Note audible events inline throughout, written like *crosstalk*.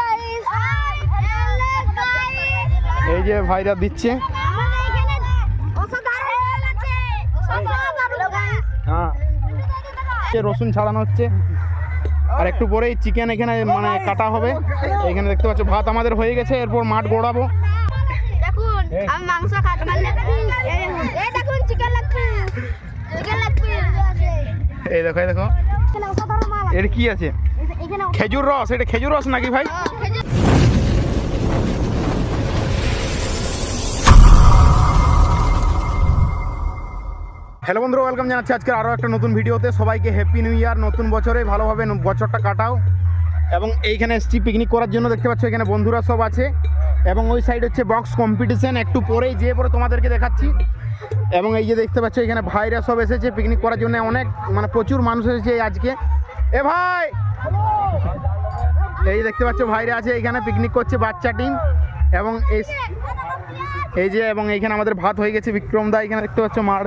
guys. এই যে ভাইরা দিচ্ছে। হ্যাঁ। এই রসুন ছাড়ানো হচ্ছে। আর একটু পরেই চিকেন এখানে মানে কাটা হবে। এখানে দেখতে পাচ্ছ ভাত আমাদের হয়ে গেছে। এরপর মাঠ গোড়াবো। দেখুন আমি মাংস খাচ্ছি এই দেখো এই দেখো। এর কি আছে? খেজুর রস এটা খেজুর রস নাকি ভাই? হ্যালো বন্ধুরা ওয়েলকাম জানাচ্ছি আজকে আরও একটা নতুন ভিডিওতে। সবাইকে হ্যাপি নিউ ইয়ার নতুন বছরে ভালোভাবে বছরটা কাটাও। এবং এইখানে এসছি পিকনিক করার জন্য দেখতে পাচ্ছ এখানে বন্ধুরা সব আছে। এবং ওই সাইড হচ্ছে বক্স কম্পিটিশন একটু পরেই যেয়ে পরে তোমাদেরকে দেখাচ্ছি। এবং এই যে দেখতে পাচ্ছ এখানে ভাইরা সব এসেছে পিকনিক করার জন্য। অনেক মানে প্রচুর মানুষ এসেছে আজকে। এ ভাই! এই দেখতে পাচ্ছ, ভাইরা আছে, এখানে পিকনিক করছে বাচ্চা টিম। এবং এই এই যে, এবং এইখানে আমাদের ভাত হয়ে গেছে বিক্রম দা, এখানে দেখতে পাচ্ছ মার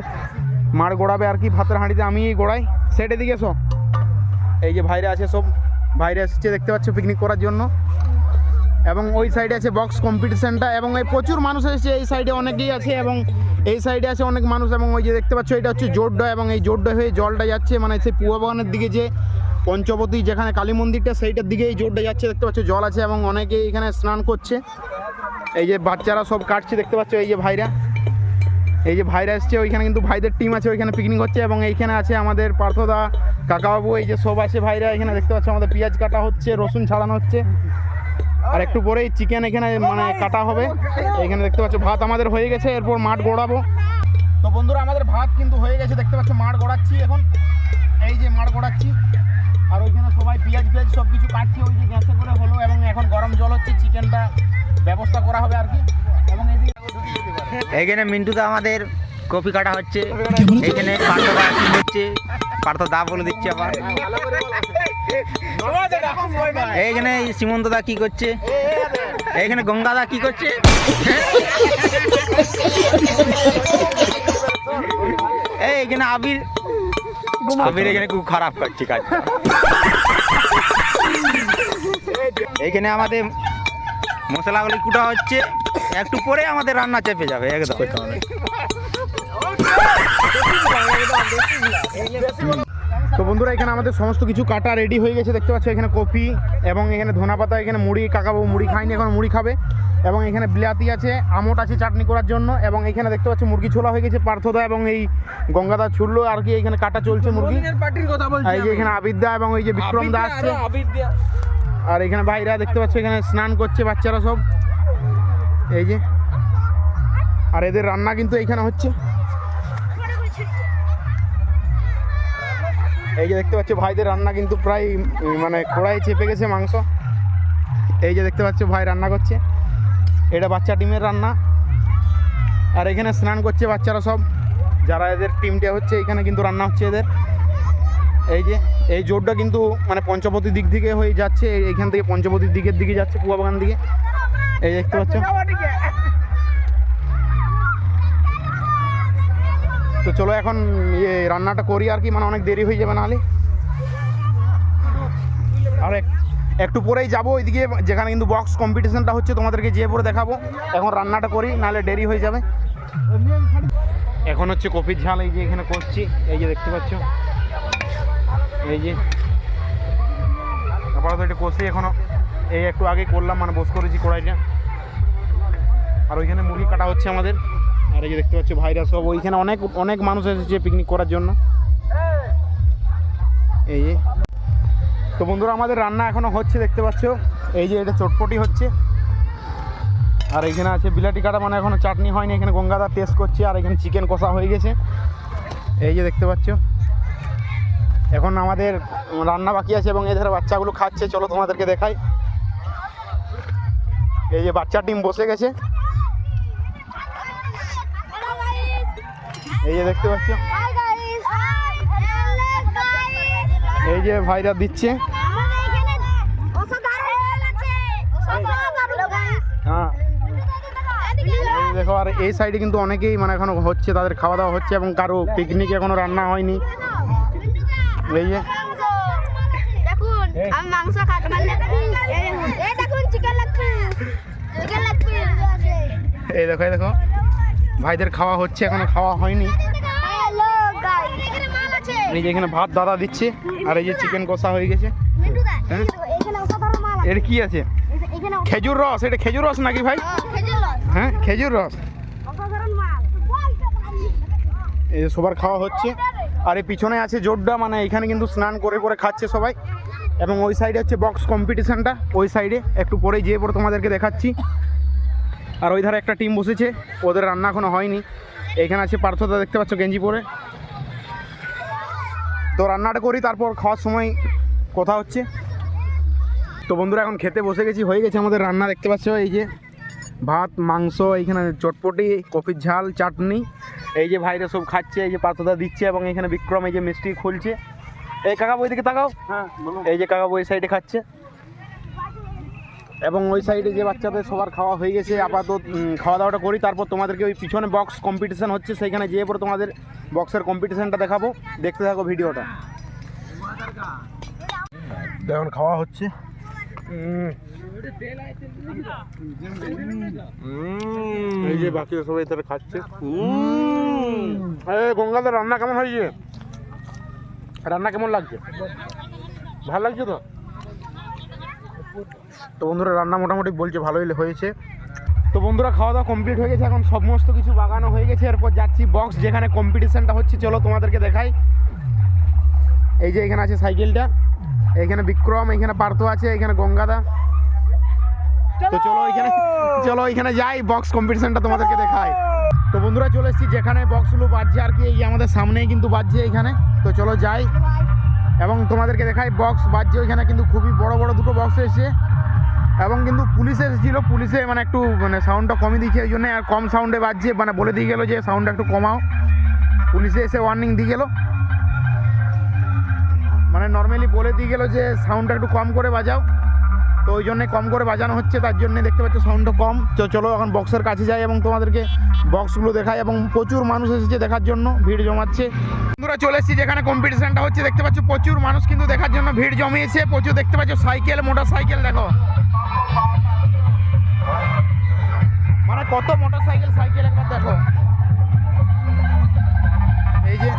মার গোড়াবে আর কি, ভাতের হাঁড়িতে আমি গোড়াই। সেটে দিকে এসো। এই যে ভাইরা আছে সব, ভাইরা এসেছে দেখতে পাচ্ছ পিকনিক করার জন্য। এবং ওই সাইডে আছে বক্স কম্পিটিশনটা এবং এই প্রচুর মানুষ এসেছে, এই সাইডে অনেকেই আছে, এবং এই সাইডে আছে অনেক মানুষ, এবং ওই যে দেখতে পাচ্ছ, এটা হচ্ছে জোরডা এবং এই জোরডা হয়ে জলটা যাচ্ছে মানে সেই পুয়া বাগানের দিকে যে পঞ্চবতী যেখানে কালী মন্দিরটা, সেইটার দিকে এই জোরটা যাচ্ছে, দেখতে পাচ্ছ, জল আছে এবং অনেকেই এখানে স্নান করছে। এই যে বাচ্চারা সব কাটছে, দেখতে পাচ্ছ, এই যে ভাইরা। এই যে ভাইরা এসছে, ওইখানে কিন্তু ভাইদের টিম আছে, ওইখানে পিকনিক হচ্ছে এবং এইখানে আছে আমাদের পার্থদা কাকাবাবু, এই যে সব আছে ভাইরা, এখানে দেখতে পাচ্ছ, আমাদের পেঁয়াজ কাটা হচ্ছে, রসুন ছাড়ানো হচ্ছে। আর একটু পরেই চিকেন এখানে মানে কাটা হবে। এখানে দেখতে পাচ্ছ, ভাত আমাদের হয়ে গেছে, এরপর মাঠ গোড়াবো। তো বন্ধুরা, আমাদের ভাত কিন্তু হয়ে গেছে, দেখতে পাচ্ছ, মাঠ গোড়াচ্ছি এখন। এই যে মাঠ গোড়াচ্ছি। আর ওইখানে সবাই পেঁয়াজ পেঁয়াজ সব কিছু কাটছে ওই যে গ্যাসে করে হলো এবং এখন গরম জল হচ্ছে চিকেনটা ব্যবস্থা করা হবে আর কি। এবং এইখানে মিন্টুদা আমাদের কপি কাটা হচ্ছে এইখানে পার্থদা কি হচ্ছে পার্থদা বলে দিচ্ছে আবার। এইখানে সীমন্তদা কি করছে? এইখানে গঙ্গা দা কি করছে? *laughs* এই এখানে আবির আবির এখানে খুব খারাপ করছে কাজ এইখানে আমাদের মশলাগুলি কুটা হচ্ছে একটু পরে আমাদের রান্না চেপে যাবে একদম। তো বন্ধুরা এখানে আমাদের সমস্ত কিছু কাটা রেডি হয়ে গেছে দেখতে পাচ্ছ এখানে কপি এবং এখানে ধনা পাতা এখানে মুড়ি কাকাবাবু মুড়ি খায়নি এখন মুড়ি খাবে। এবং এখানে বিলাতি আছে আমট আছে চাটনি করার জন্য এবং এখানে দেখতে পাচ্ছি মুরগি ছোলা হয়ে গেছে পার্থদা এবং এই গঙ্গাদা ছুড়লো আর কি এখানে কাটা চলছে মুরগি। এই যে এখানে আবিদ্যা এবং এই যে বিক্রম দা আসছে আর এখানে ভাইরা দেখতে পাচ্ছ এখানে স্নান করছে বাচ্চারা সব। এই যে। আর এদের রান্না কিন্তু এইখানে হচ্ছে। এই যে দেখতে পাচ্ছ ভাইদের রান্না কিন্তু প্রায় মানে কড়াই চেপে গেছে মাংস। এই যে দেখতে পাচ্ছ ভাই রান্না করছে। এটা বাচ্চা টিমের রান্না। আর এখানে স্নান করছে বাচ্চারা সব। যারা এদের টিমটা হচ্ছে, এখানে কিন্তু রান্না হচ্ছে এদের। এই যে, এই জোরটা কিন্তু মানে পঞ্চবতীর দিক থেকে হয়ে যাচ্ছে। এই- এইখান থেকে পঞ্চবতীর দিকের দিকে যাচ্ছে কুয়া বাগান দিকে। এই দেখতে পাচ্ছ। তো চলো এখন ইয়ে রান্নাটা করি আর কি মানে অনেক দেরি হয়ে যাবে নাহলে আর এক- একটু পরেই যাব ওইদিকে, যেখানে কিন্তু বক্স কম্পিটিশনটা হচ্ছে, তোমাদেরকে যেয়ে পরে দেখাবো। এখন রান্নাটা করি, নাহলে দেরি হয়ে যাবে। এখন হচ্ছে কপির ঝাল, এই যে এখানে করছি, এই যে দেখতে পাচ্ছ। এই যে। আপাতত এটা কষি এখনও এই একটু আগে করলাম মানে বস করেছি কড়াইটা। আর ওইখানে মুরগি কাটা হচ্ছে আমাদের। আর এই যে দেখতে পাচ্ছ ভাইরা সব ওইখানে অনেক অনেক মানুষ এসেছে পিকনিক করার জন্য। এই যে। তো বন্ধুরা, আমাদের রান্না এখনও হচ্ছে, দেখতে পাচ্ছ? এই যে এটা চটপটি হচ্ছে। আর এখানে আছে বিলাটি কাটা মানে এখনও চাটনি হয়নি। এখানে গঙ্গাদার টেস্ট করছে, আর এখানে চিকেন কষা হয়ে গেছে। এই যে দেখতে পাচ্ছ? এখন আমাদের রান্না বাকি আছে এবং এদের বাচ্চাগুলো খাচ্ছে। চলো তোমাদেরকে দেখাই। এই যে বাচ্চা টিম বসে গেছে। এই যে দেখতে পাচ্ছ. এই যে ভাইরা দিচ্ছে। হ্যাঁ। দেখো আর এই সাইডে কিন্তু অনেকেই মানে এখনও হচ্ছে তাদের খাওয়া দাওয়া হচ্ছে এবং কারও পিকনিক এখনও রান্না হয়নি। এই যে। এই দেখো এই দেখো। ভাইদের খাওয়া হচ্ছে এখনও খাওয়া হয়নি। এই যে এখানে ভাত দাদা দিচ্ছে আর এই যে চিকেন কষা হয়ে গেছে। হ্যাঁ? এর কি আছে? খেজুর রস এটা খেজুর রস নাকি ভাই? হ্যাঁ খেজুর রস। এই যে সবার খাওয়া হচ্ছে আর এই পিছনে আছে জোড্ডা মানে এখানে কিন্তু স্নান করে করে খাচ্ছে সবাই। এবং ওই সাইডে হচ্ছে বক্স কম্পিটিশনটা ওই সাইডে একটু পরে যেয়ে পরে তোমাদেরকে দেখাচ্ছি। আর ওই ধারে একটা টিম বসেছে ওদের রান্না এখনও হয়নি। এখানে আছে পার্থদা দেখতে পাচ্ছ গেঞ্জি পরে। তো রান্নাটা করি তারপর খাওয়ার সময় কথা হচ্ছে। তো বন্ধুরা এখন খেতে বসে গেছি হয়ে গেছে আমাদের রান্না দেখতে পাচ্ছ এই যে ভাত মাংস এইখানে চটপটি কফির ঝাল চাটনি। এই যে ভাইরা সব খাচ্ছে এই যে পাতদা দিচ্ছে এবং এখানে বিক্রম এই যে মিষ্টি খুলছে। এই কাকা বই দিকে তাকাও। হ্যাঁ এই যে কাকা বই সাইডে খাচ্ছে। এবং ওই সাইডে যে বাচ্চাদের সবার খাওয়া হয়ে গেছে আপাতত খাওয়া দাওয়াটা করি। তারপর তোমাদেরকে ওই পিছনে বক্স কম্পিটিশান হচ্ছে সেইখানে যেয়ে পরে তোমাদের বক্সের কম্পিটিশানটা দেখাবো। দেখতে থাকো ভিডিওটা। এখন খাওয়া হচ্ছে। এই যে বাকি সবাই তারা খাচ্ছে। এই গঙ্গাধর রান্না কেমন হয়েছে? রান্না কেমন লাগছে? ভালো লাগছে তো? তো বন্ধুরা, রান্না মোটামুটি বলছে ভালোই হয়েছে। তো বন্ধুরা, খাওয়া দাওয়া কমপ্লিট হয়ে গেছে। এখন সমস্ত কিছু বাগানো হয়ে গেছে। এরপর যাচ্ছি বক্স যেখানে কম্পিটিশানটা হচ্ছে। চলো তোমাদেরকে দেখাই। এই যে এখানে আছে সাইকেলটা। এখানে বিক্রম, এখানে পার্থ আছে, এখানে গঙ্গাদা। তো চলো এখানে চলো এখানে যাই। বক্স কম্পিটিশনটা তোমাদেরকে দেখাই। তো বন্ধুরা, চলে এসেছি। যেখানে বক্সগুলো বাজছে আর কি, এই আমাদের সামনেই কিন্তু বাজছে এখানে। তো চলো যাই। এবং তোমাদেরকে দেখাই বক্স বাজছে ওইখানে কিন্তু খুবই বড় বড় দুটো বক্স এসেছে। এবং কিন্তু পুলিশ এসেছিল, পুলিশে মানে একটু মানে সাউন্ডটা কমিয়ে দিয়েছে ওই জন্য আর কম সাউন্ডে বাজছে মানে বলে দিয়ে গেলো যে সাউন্ডটা একটু কমাও। পুলিশে এসে ওয়ার্নিং দিয়ে গেলো। মানে নর্মালি বলে দিয়ে গেলো যে সাউন্ডটা একটু কম করে বাজাও। তো ওই জন্যে কম করে বাজানো হচ্ছে, তার জন্য দেখতে পাচ্ছ সাউন্ডটা কম। তো চলো এখন বক্সের কাছে যাই এবং তোমাদেরকে বক্সগুলো দেখাই এবং প্রচুর মানুষ এসেছে দেখার জন্য, ভিড় জমাচ্ছে। বন্ধুরা চলে এসেছি যেখানে কম্পিটিশনটা হচ্ছে, দেখতে পাচ্ছ প্রচুর মানুষ কিন্তু দেখার জন্য ভিড় জমিয়েছে, প্রচুর দেখতে পাচ্ছ সাইকেল মোটর সাইকেল দেখো। মানে কত মোটর সাইকেল সাইকেল একবার দেখো। এই যে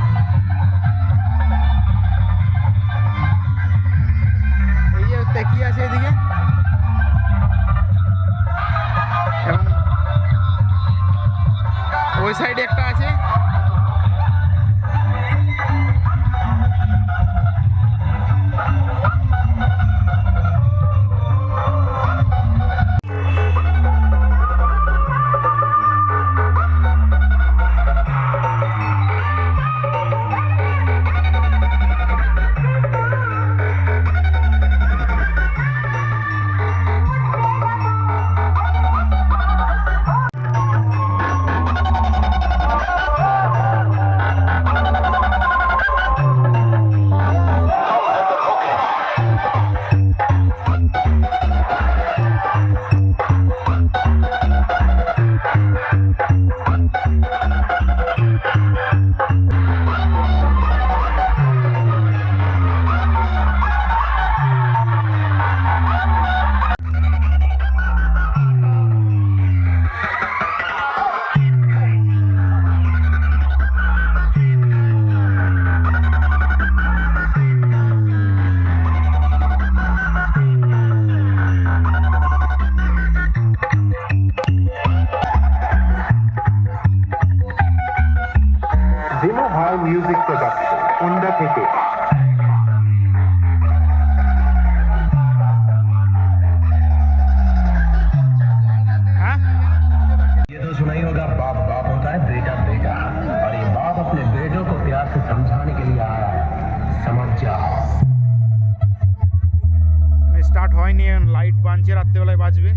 রাত্রেবেলায় বাজবে।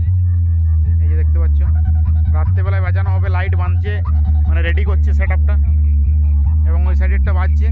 এই যে দেখতে পাচ্ছ। রাত্রেবেলায় বাজানো হবে লাইট বাঁধছে মানে রেডি করছে সেট এবং ওই সাইডেরটা বাজছে।